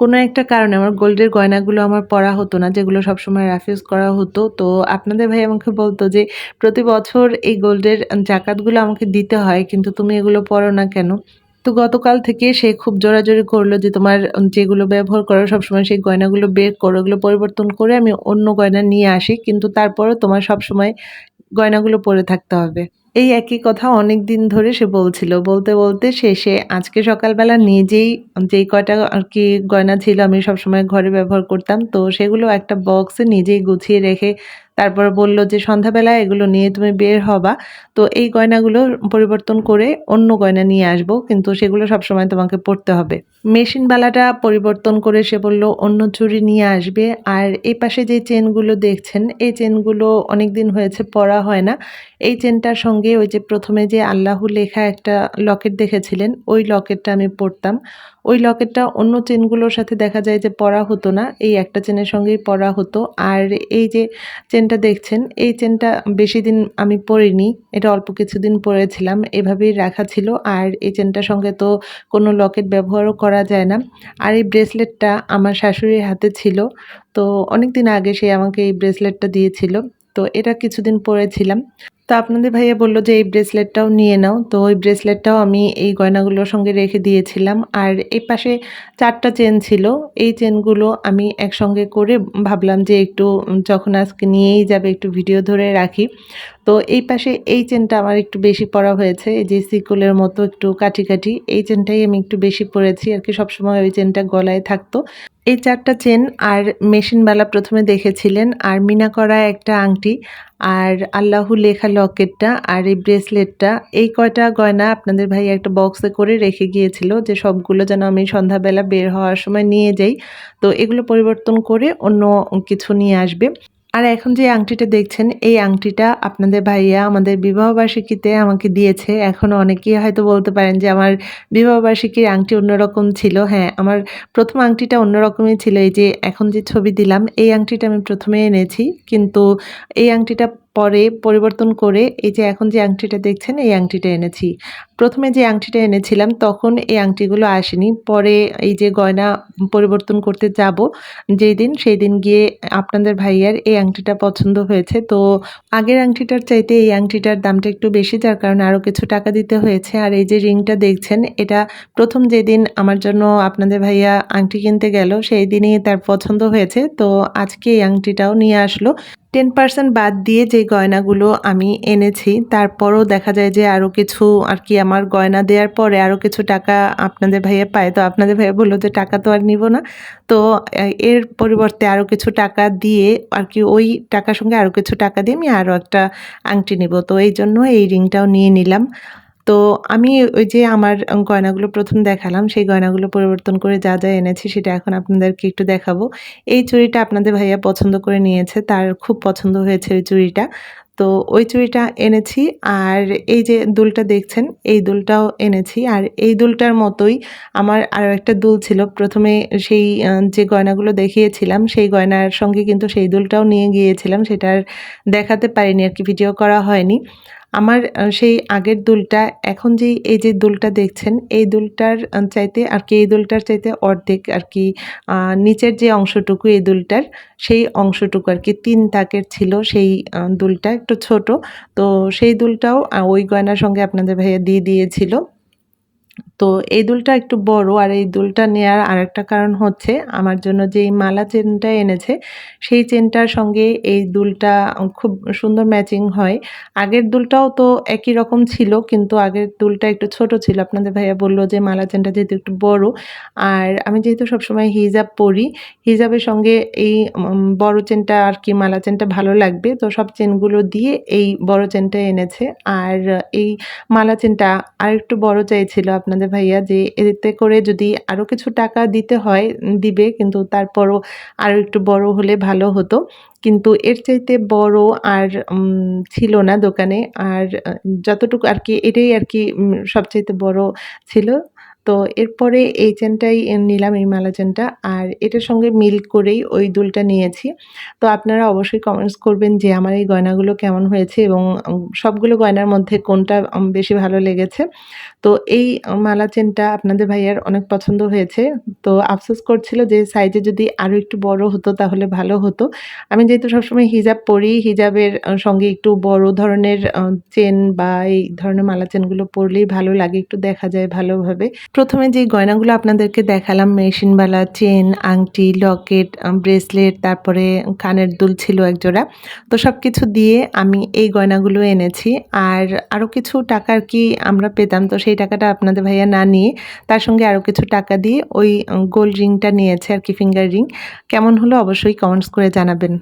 কোনো একটা কারণে আমার গোল্ডের গয়নাগুলো আমার পরা হতো না, যেগুলো সবসময় রাফিউজ করা হতো। তো আপনাদের ভাই আমাকে বলতো যে, প্রতি বছর এই গোল্ডের জাকাতগুলো আমাকে দিতে হয়, কিন্তু তুমি এগুলো পরো না কেন? তো গতকাল থেকে সে খুব জোরাজোরি করল যে, তোমার যেগুলো ব্যবহার করো, সবসময় সেই গয়নাগুলো বের করো ওগুলো পরিবর্তন করে আমি অন্য গয়না নিয়ে আসি, কিন্তু তারপরও তোমার সবসময় গয়নাগুলো পরে থাকতে হবে। এই একই কথা অনেক দিন ধরে সে বলছিল। বলতে বলতে শেষে আজকে সকালবেলা নিজেই যেই কয়টা আর কি গয়না ছিল আমি সবসময় ঘরে ব্যবহার করতাম, তো সেগুলো একটা বক্সে নিজেই গুছিয়ে রেখে তারপর বলল যে সন্ধ্যাবেলা এগুলো নিয়ে তুমি বের হবা। তো এই গয়নাগুলো পরিবর্তন করে অন্য গয়না নিয়ে আসব, কিন্তু সেগুলো সবসময় তোমাকে পড়তে হবে। মেশিনবালাটা পরিবর্তন করে সে বলল, অন্য চুড়ি নিয়ে আসবে। আর এই পাশে যে চেনগুলো দেখছেন, এই চেনগুলো অনেক দিন হয়েছে, পরা হয় না। এই চেনটার সঙ্গে ওই যে প্রথমে যে আল্লাহু লেখা একটা লকেট দেখেছিলেন, ওই লকেটটা আমি পরতাম। ওই লকেটটা অন্য চেনগুলোর সাথে দেখা যায় যে পরা হতো না, এই একটা চেনের সঙ্গেই পরা হতো। আর এই যে চেনটা দেখছেন, এই চেনটা বেশি দিন আমি পরিনি, এটা অল্প কিছুদিন পরেছিলাম, এভাবেই রাখা ছিল। আর এই চেনটার সঙ্গে তো কোনো লকেট ব্যবহারও করা যায় না। আর এই ব্রেসলেটটা আমার শাশুড়ির হাতে ছিল, তো অনেক দিন আগে সে আমাকে এই ব্রেসলেটটা দিয়েছিল, তো এটা কিছুদিন পরেছিলাম। তো আপনাদের ভাইয়া বলল যে এই ব্রেসলেটটাও নিয়ে নাও। তো ওই ব্রেসলেটটাও আমি এই গয়নাগুলোর সঙ্গে রেখে দিয়েছিলাম। আর এই পাশে চারটা চেন ছিল। এই চেনগুলো আমি একসঙ্গে করে ভাবলাম যে একটু যখন আজকে নিয়েই যাবে একটু ভিডিও ধরে রাখি। তো এই পাশে এই চেনটা আমার একটু বেশি পরা হয়েছে। এই যে সিকুলের মতো একটু কাটি কাটি এই চেনটাই আমি একটু বেশি পরেছি। আর কি সবসময় ওই চেনটা গলায় থাকতো। এই চারটা চেন আর মেশিনবালা প্রথমে দেখেছিলেন আর মিনা করা একটা আংটি আর আল্লাহু লেখা লকেটটা আর এই ব্রেসলেটটা, এই কয়টা গয়না আপনাদের ভাই একটা বক্সে করে রেখে গিয়েছিল যে সবগুলো যেন আমি সন্ধ্যাবেলা বের হওয়ার সময় নিয়ে যাই। তো এগুলো পরিবর্তন করে অন্য কিছু নিয়ে আসবে। আর এখন যে আংটিটা দেখছেন, এই আংটিটা আপনাদের ভাইয়া আমাদের বিবাহবার্ষিকীতে আমাকে দিয়েছে। এখন অনেকেই হয়তো বলতে পারেন যে আমার বিবাহবার্ষিকীর আংটি অন্যরকম ছিল। হ্যাঁ আমার প্রথম আংটিটা অন্যরকমই ছিল। এই যে এখন যে ছবি দিলাম, এই আংটিটা আমি প্রথমে এনেছি। কিন্তু এই আংটিটা পরে পরিবর্তন করে এই যে এখন যে আংটিটা দেখছেন, এই আংটিটা এনেছি। প্রথমে যে আংটিটা এনেছিলাম তখন এই আংটিগুলো আসেনি। পরে এই যে গয়না পরিবর্তন করতে যাব, যেই দিন সেই দিন গিয়ে আপনাদের ভাইয়ার এই আংটিটা পছন্দ হয়েছে। তো আগের আংটিটার চাইতে এই আংটিটার দামটা একটু বেশি, যার কারণে আরও কিছু টাকা দিতে হয়েছে। আর এই যে রিংটা দেখছেন, এটা প্রথম যেদিন আমার জন্য আপনাদের ভাইয়া আংটি কিনতে গেল, সেই দিনই তার পছন্দ হয়েছে। তো আজকে এই আংটিটাও নিয়ে আসলো। টেন পার্সেন্ট বাদ দিয়ে যে গয়নাগুলো আমি এনেছি, তারপরও দেখা যায় যে আরও কিছু আর কি আমার গয়না দেওয়ার পরে আরও কিছু টাকা আপনাদের ভাইয়া পায়। তো আপনাদের ভাইয়া বলল যে টাকা তো আর নিব না। তো এর পরিবর্তে আরও কিছু টাকা দিয়ে আর কি ওই টাকার সঙ্গে আরও কিছু টাকা দিয়ে আমি আরও একটা আংটি নিব। তো এই জন্য এই রিংটাও নিয়ে নিলাম। তো আমি ওই যে আমার গয়নাগুলো প্রথম দেখালাম, সেই গয়নাগুলো পরিবর্তন করে যা যা এনেছি সেটা এখন আপনাদেরকে একটু দেখাবো। এই চুড়িটা আপনাদের ভাইয়া পছন্দ করে নিয়েছে, তার খুব পছন্দ হয়েছে ওই চুড়িটা। তো ওই চুড়িটা এনেছি, আর এই যে দুলটা দেখছেন, এই দুলটাও এনেছি। আর এই দুলটার মতোই আমার আরও একটা দুল ছিল, প্রথমে সেই যে গয়নাগুলো দেখিয়েছিলাম, সেই গয়নার সঙ্গে কিন্তু সেই দুলটাও নিয়ে গিয়েছিলাম, সেটার দেখাতে পারিনি, আর কি ভিডিও করা হয়নি। আমার সেই আগের দুলটা, এখন যে এই যে দুলটা দেখছেন, এই দুলটার চাইতে আর কি, এই দুলটার চাইতে অর্ধেক আর কি নিচের যে অংশটুকু এই দুলটার, সেই অংশটুকু আর কি, তিন তাকের ছিল সেই দুলটা, একটু ছোট। তো সেই দুলটাও ওই গয়নার সঙ্গে আপনাদের ভাইয়া দিয়ে দিয়েছিল। তো এই দুলটা একটু বড় আর এই দুলটা নেওয়ার আরেকটা কারণ হচ্ছে আমার জন্য যেই মালা চেনটা এনেছে, সেই চেনটার সঙ্গে এই দুলটা খুব সুন্দর ম্যাচিং হয়। আগের দুলটাও তো একই রকম ছিল, কিন্তু আগের দুলটা একটু ছোট ছিল। আপনাদের ভাইয়া বলল যে মালা চেনটা যেহেতু একটু বড়। আর আমি যেহেতু সবসময় হিজাব পরি, হিজাবের সঙ্গে এই বড় চেনটা আর কি মালা চেনটা ভালো লাগবে। তো সব চেনগুলো দিয়ে এই বড় চেনটা এনেছে। আর এই মালা চেনটা আর একটু বড় চাইছিল আপনাদের ভাইয়া যে এতে করে যদি আরও কিছু টাকা দিতে হয়, দিবে কিন্তু তারপরও আরও একটু বড় হলে ভালো হতো। কিন্তু এর চাইতে বড় আর ছিল না দোকানে। আর যতটুকু আর কি এটাই আর কি সবচাইতে বড় ছিল। তো এরপরে এই চেনটাই নিলাম এই মালা চেনটা। আর এটার সঙ্গে মিল করেই ওই দুলটা নিয়েছি। তো আপনারা অবশ্যই কমেন্টস করবেন যে আমার এই গয়নাগুলো কেমন হয়েছে এবং সবগুলো গয়নার মধ্যে কোনটা বেশি ভালো লেগেছে। তো এই মালা চেনটা আপনাদের ভাইয়ার অনেক পছন্দ হয়েছে। তো আফসোস করছিল যে সাইজে যদি আরও একটু বড় হতো তাহলে ভালো হতো। আমি যেহেতু সবসময় হিজাব পরি, হিজাবের সঙ্গে একটু বড় ধরনের চেন বা এই ধরনের মালা চেনগুলো পরলেই ভালো লাগে, একটু দেখা যায় ভালোভাবে। ১ম এ যেই গয়নাগুলো আপনাদেরকে দেখালাম মেশিনবালা চেন, আংটি, লকেট, ব্রেসলেট তারপরে কানের দুল ছিল একজোড়া। তো সব কিছু দিয়ে আমি এই গয়নাগুলো এনেছি। আর আরও কিছু টাকা আর কি আমরা পেতাম। তো সেই টাকাটা আপনাদের ভাইয়া না নিয়ে তার সঙ্গে আরও কিছু টাকা দিয়ে ওই গোল্ড রিংটা নিয়েছে আর কি ফিঙ্গার রিং। কেমন হলো অবশ্যই কমেন্টস করে জানাবেন।